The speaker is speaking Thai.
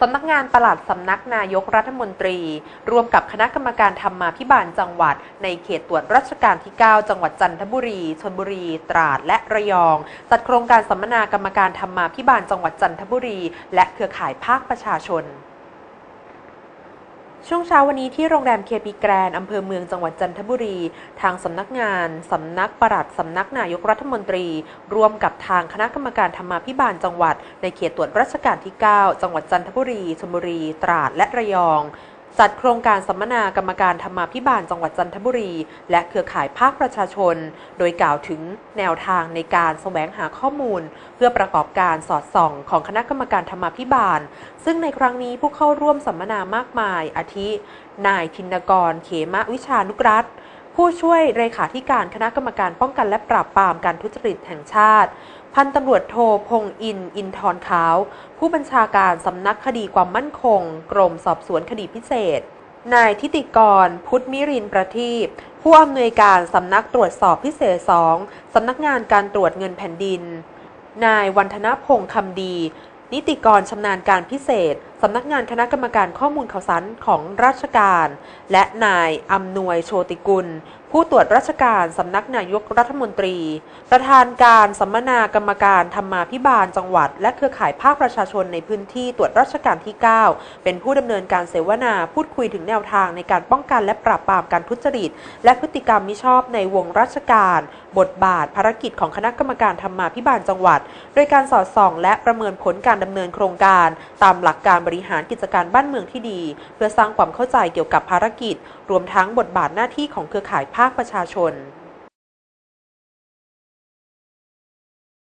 สำนักงานปลัดสำนักนายกรัฐมนตรี ร่วมกับคณะกรรมการธรรมาภิบาลจังหวัด ในเขตตรวจราชการที่ 9 จังหวัดจันทบุรีชนบุรี ตราด และระยอง จัดโครงการสัมมนากรรมการธรรมาภิบาลจังหวัดจันทบุรี และเครือข่ายภาคประชาชน ช่วงเช้าวันนี้ที่โรงแรมเคปีแกรนอำเภอเมืองจังหวัดจันทบุรี ทางสำนักงานสำนักปลัดสำนักนายกรัฐมนตรี ร่วมกับทางคณะกรรมการธรรมาภิบาลจังหวัด ในเขตตรวจราชการที่ 9 จังหวัดจันทบุรีชลบุรี ตราดและระยอง จัดโครงการสัมมนากรรมการธรรมาภิบาลจังหวัดจันทบุรี และเครือข่ายภาคประชาชน โดยกล่าวถึงแนวทางในการแสวงหาข้อมูล เพื่อประกอบการสอดส่องของคณะกรรมการธรรมาภิบาล ซึ่งในครั้งนี้ผู้เข้าร่วมสัมมนามากมาย อาทิ นายธินกร เขมะวิชานุกรัตน์ ผู้ช่วยเลขาธิการคณะกรรมการป้องกันและปราบปรามการทุจริตแห่งชาติ พันตำรวจโทพงอิน อินทรขาว ผู้บัญชาการสำนักคดีความมั่นคง กรมสอบสวนคดีพิเศษ นายทิติกร พุทธมิรินประทีปผู้อำนวยการสำนักตรวจสอบพิเศษสองสำนักงานการตรวจเงินแผ่นดิน นายวันธนพงษ์คำดี นิติกรชำนาญการพิเศษสำนักงานคณะกรรมการข้อมูลข่าวสารของราชการ และนายอำนวยโชติกุล ผู้ตรวจราชการสำนักนายกรัฐมนตรี ประธานการสัมมนากรรมการธรรมาภิบาลจังหวัด และเครือข่ายภาคประชาชนในพื้นที่ตรวจราชการที่ 9 เป็นผู้ดำเนินการเสวนาพูดคุยถึงแนวทางในการป้องกันและปราบปรามการทุจริต และพฤติกรรมมิชอบในวงราชการ บทบาทภารกิจของคณะกรรมการธรรมาภิบาลจังหวัด โดยการสอดส่อง และประเมินผลการดำเนินโครงการ ตามหลักการบริหารกิจการบ้านเมืองที่ดี เพื่อสร้างความเข้าใจเกี่ยวกับภารกิจ รวมทั้งบทบาทหน้าที่ของเครือข่ายภาคประชาชน